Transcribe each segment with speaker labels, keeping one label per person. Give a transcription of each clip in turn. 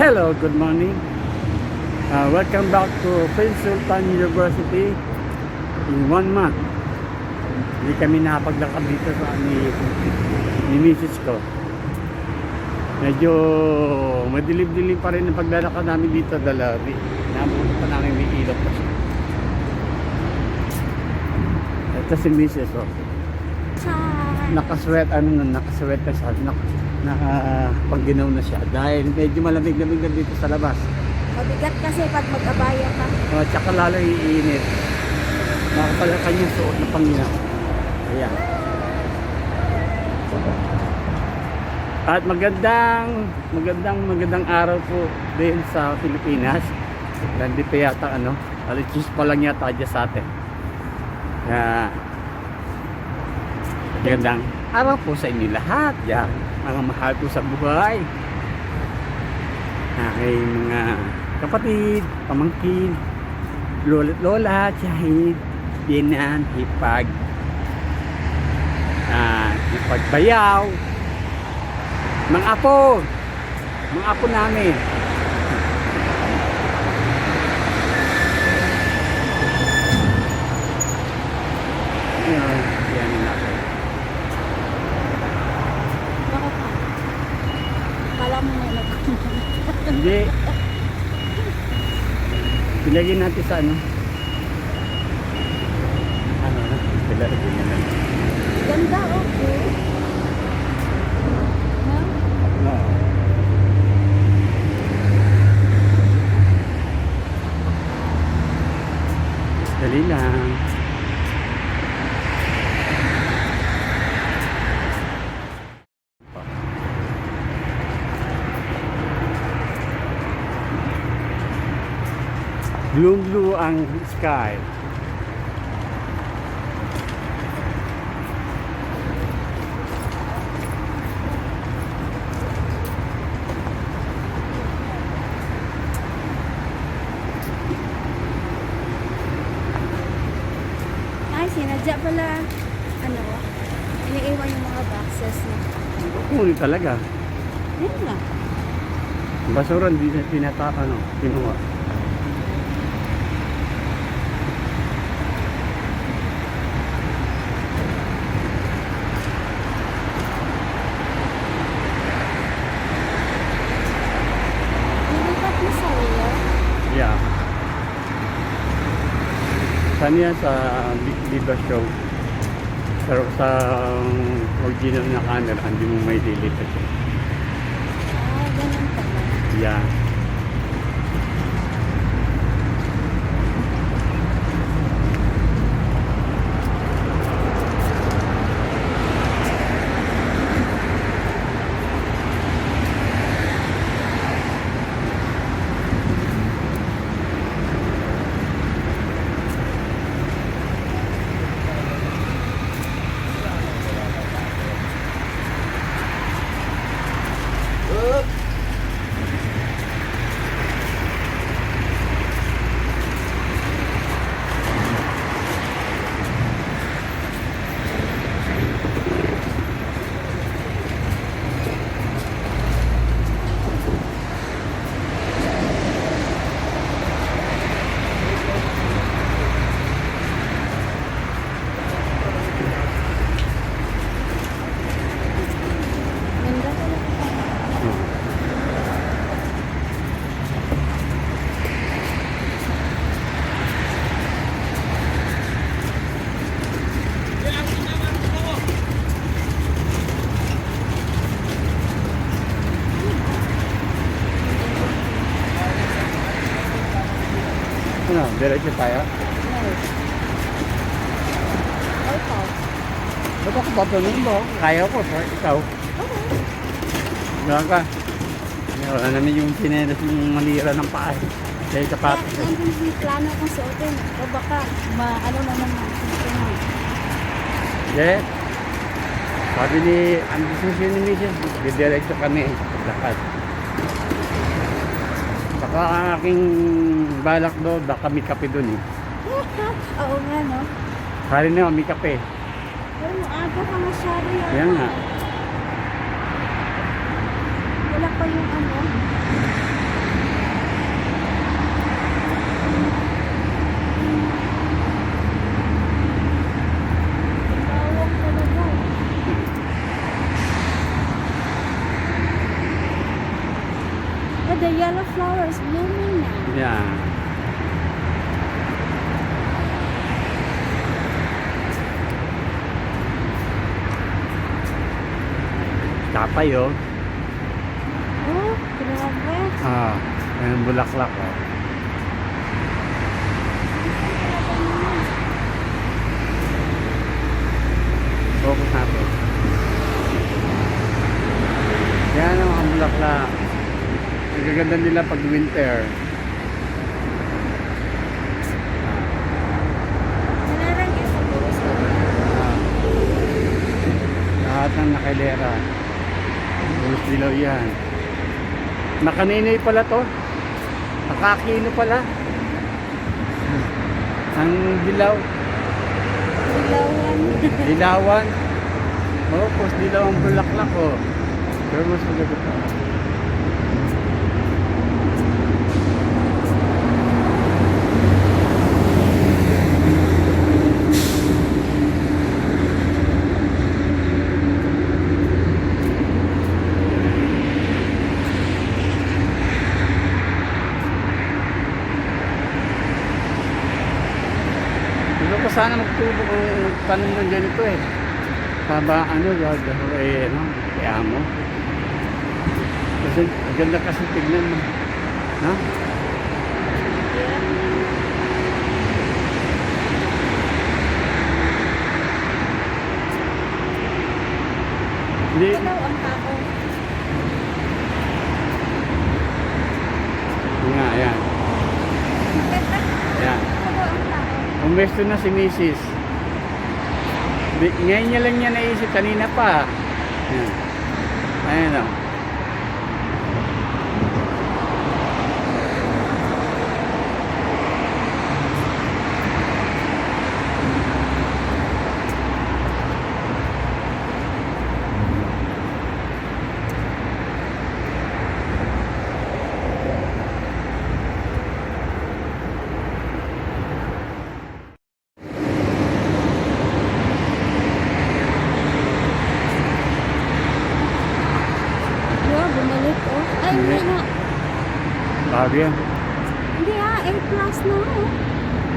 Speaker 1: Hello, good morning. Uh, welcome back to Prince Sultan University in one month. Hindi kami nakapaglakad dito sa ni, ni Mrs. ko. Medyo madilim-dilim pa rin ang paglalakad namin dito dalawi. Nabuno pa namin may ilot pa siya. Ito si Mrs. Oh. Nakasweat, ano na, nakasweat na siya. Nak, naka, pag ginaw na siya. Dahil medyo malamig-lamig na dito sa labas.
Speaker 2: Mabigat kasi pag mag-abaya ka.
Speaker 1: Uh, tsaka lalo iinit. Nakapala kanyang suot na panginaw. Ayan. At magandang, magandang, magandang araw po din sa Pilipinas. Nandito yata ano, 10 pa lang yata dyan sa atin. Kaya, magandang araw po sa inyo lahat. Yan, mga mahal ko sa buhay. Aking mga kapatid, pamangkin, lola, lola, tiyahid, binan, hipag, ah, hipagbayaw, mga apo, mga apo namin. Yan, yan yung natin.
Speaker 2: Bakit ka? Kala mo may nag
Speaker 1: Hindi. Pilagyan natin sa ano? Ano na? Pilagyan na lang.
Speaker 2: Ganda, okay. Ha?
Speaker 1: Oo. Dali lang. Blue blue ang sky.
Speaker 2: Ay, sinadya pala. Ano? Iniiwan yung mga boxes na.
Speaker 1: Kung talaga.
Speaker 2: Yun nga.
Speaker 1: Basura hindi na tinata ano, kinuha. Saan yan sa Big Diva Show? Pero sa um, original na camera, hindi mo may delete.
Speaker 2: Ah, ganun pala.
Speaker 1: Yeah.
Speaker 2: Ganda pala.
Speaker 1: Ano, diretso tayo?
Speaker 2: No. Okay.
Speaker 1: Ba't ako patunong mo? Kaya ko, pa ikaw.
Speaker 2: Okay.
Speaker 1: Diyan ka. Wala naman yung sinelas ng malira ng paa. Kaya
Speaker 2: Kaya
Speaker 1: sapatos.
Speaker 2: yan yung plano kong suotin. O baka, ma, ano naman na.
Speaker 1: Hindi. Sabi ni, ang decision ni Mrs. Didiretso kami. Lakad. Baka ang aking balak doon, baka may kape doon eh.
Speaker 2: Oo nga, no?
Speaker 1: Hari na, may kape.
Speaker 2: Pero aga ka masyado yata.
Speaker 1: Yan nga.
Speaker 2: Wala pa yung ano.
Speaker 1: Kapay oh.
Speaker 2: Oh, grabe.
Speaker 1: Ah, yung bulaklak oh. Focus natin. Yan ang mga bulaklak. Ang gaganda nila pag winter. Ah. Lahat ng nakilera. Bulos dilaw yan. Nakaninay pala to. Nakakino pala. Ang dilaw.
Speaker 2: Ilawan.
Speaker 1: Dilawan. Oo, oh, pos dilaw ang bulaklak oh. Pero mas maganda pa. Gusto ko magtubo kung tanong ng ganito eh. Haba ano, gagawa eh, ano, kaya mo. Kasi ang ganda kasi tignan mo. Ha? Hindi,
Speaker 2: Ito ang tao.
Speaker 1: Nga, ayan. Ayan. Umesto na si Mrs. Ngayon niya lang niya naisip, kanina pa. Ayan. Ayan o.
Speaker 2: Wow, bumalik oh. Ay, hindi
Speaker 1: Hindi.
Speaker 2: na.
Speaker 1: Bago yan.
Speaker 2: Hindi ah, A plus na oh.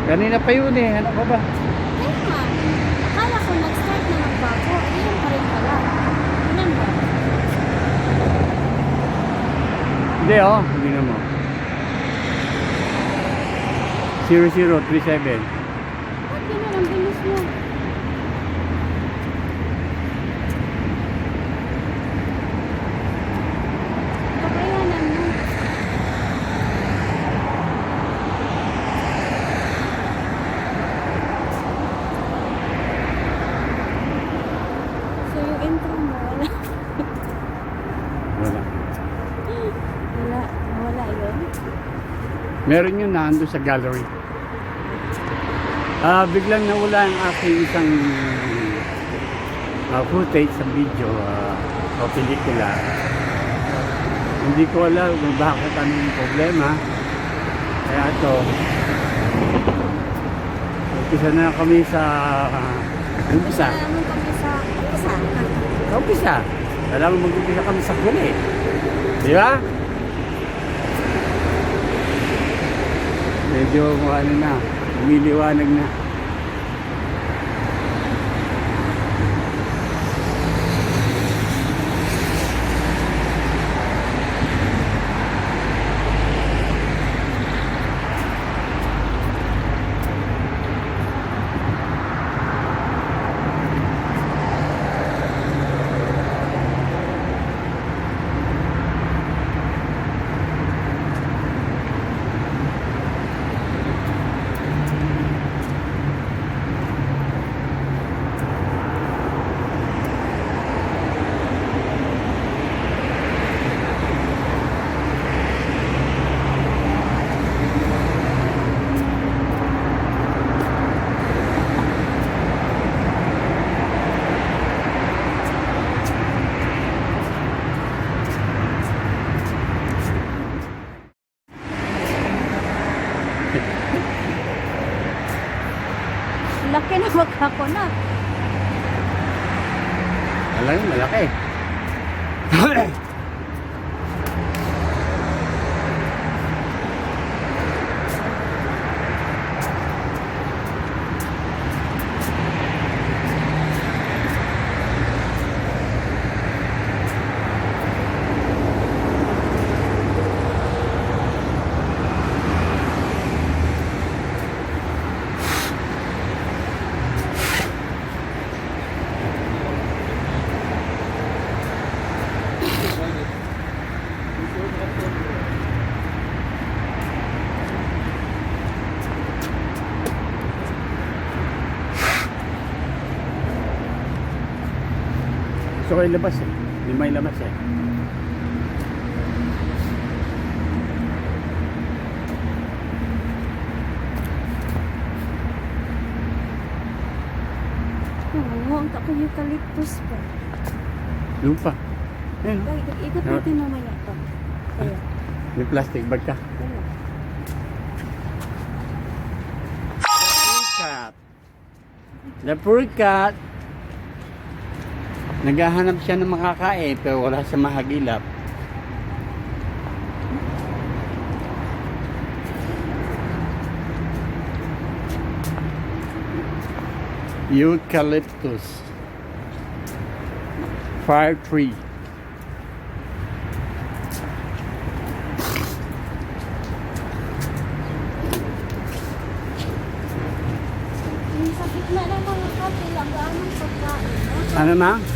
Speaker 1: Kanina pa yun eh. Ano ka ba?
Speaker 2: Kaya nga. Akala ko nag-start na magbago. Eh, yun pa rin pala. Ilan ba?
Speaker 1: Hindi oh. Hindi na mo. 0037.
Speaker 2: Ba't ganun ang bilis mo? Kakayanan mo. So yung intro mo, wala.
Speaker 1: Wala.
Speaker 2: Wala. Wala yun.
Speaker 1: Meron yun nando sa gallery. Ah, biglang nawala ang aking isang ah, footage sa video ah, o pelikula. Hindi ko alam kung bakit anong problema. Kaya ito, umpisa na kami sa uh, umpisa.
Speaker 2: Umpisa.
Speaker 1: Sa umpisa. Alam mo mag-umpisa kami sa huli. Di ba? Medyo ano na, umiliwanag na.
Speaker 2: Laki na magkako na.
Speaker 1: Alam malaki. Gusto ko ilabas eh. Hindi may labas eh.
Speaker 2: Oo, ang tako eucalyptus pa.
Speaker 1: Lupa. Ayun. oh.
Speaker 2: Ikot natin mamaya pa. Kaya,
Speaker 1: May plastic bag ka.
Speaker 2: wala.
Speaker 1: cat. The poor cat. Naghahanap siya ng makakain pero wala sa mahagilap. Eucalyptus. Fire tree. Ano na?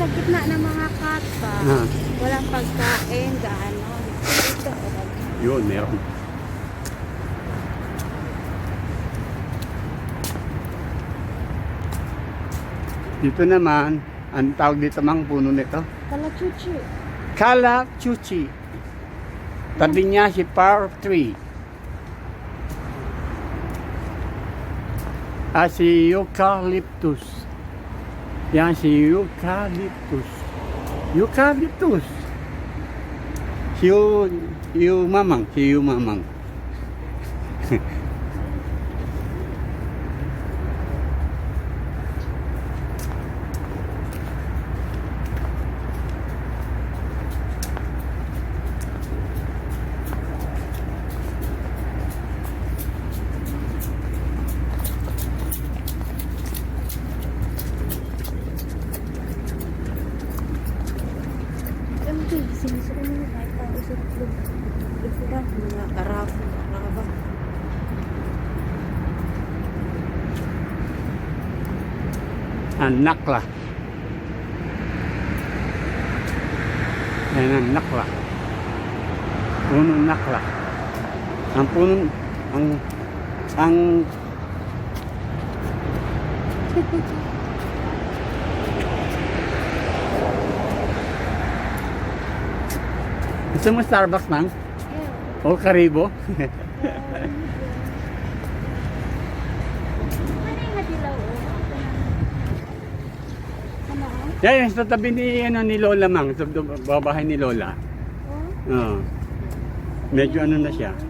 Speaker 2: Sa gitna ng mga kat pa,
Speaker 1: Ah.
Speaker 2: walang pagkain, gaanon. Ito.
Speaker 1: Yun, meron. Dito naman, ang tawag dito mang puno nito.
Speaker 2: Kalachuchi.
Speaker 1: Kala Chuchi. Tabi niya si Power Tree. Ah, si Eucalyptus. Yan si Eucalyptus. Eucalyptus. Si Yu, Yu Mamang. Si Yu Mamang.
Speaker 2: Ano ito? Sinusuko mo yung kahit tao sa loob. Likuran, mga karabo, karaba.
Speaker 1: Ang nakla. Yan ang nakla. Punong nakla. Ang punong, ang, ang, gusto mo Starbucks, man? O Karibo?
Speaker 2: Ano yung madilaw, oh? Ano, oh?
Speaker 1: Yan, yung sa tabi ni, ano, ni Lola, mang. Sa babahay ni Lola.
Speaker 2: Oh?
Speaker 1: Oo. Medyo ano na siya.
Speaker 2: Ano?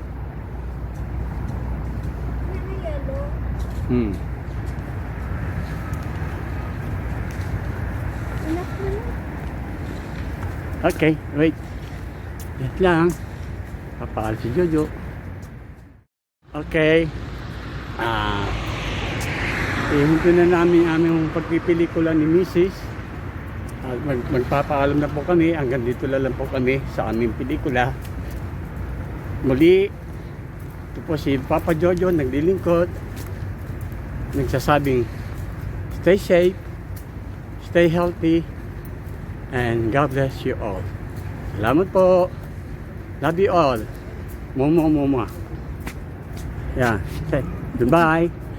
Speaker 1: Hmm. Okay, wait. Yan lang. Papakal si Jojo. Okay. Ah. Ihinto na namin aming pagpipelikula ni Mrs. At mag magpapaalam na po kami. Hanggang dito na lang po kami sa aming pelikula. Muli, ito po si Papa Jojo naglilingkod. Nagsasabing, stay safe, stay healthy, and God bless you all. Salamat po. Love you all. Momo. Yeah. Okay. Goodbye.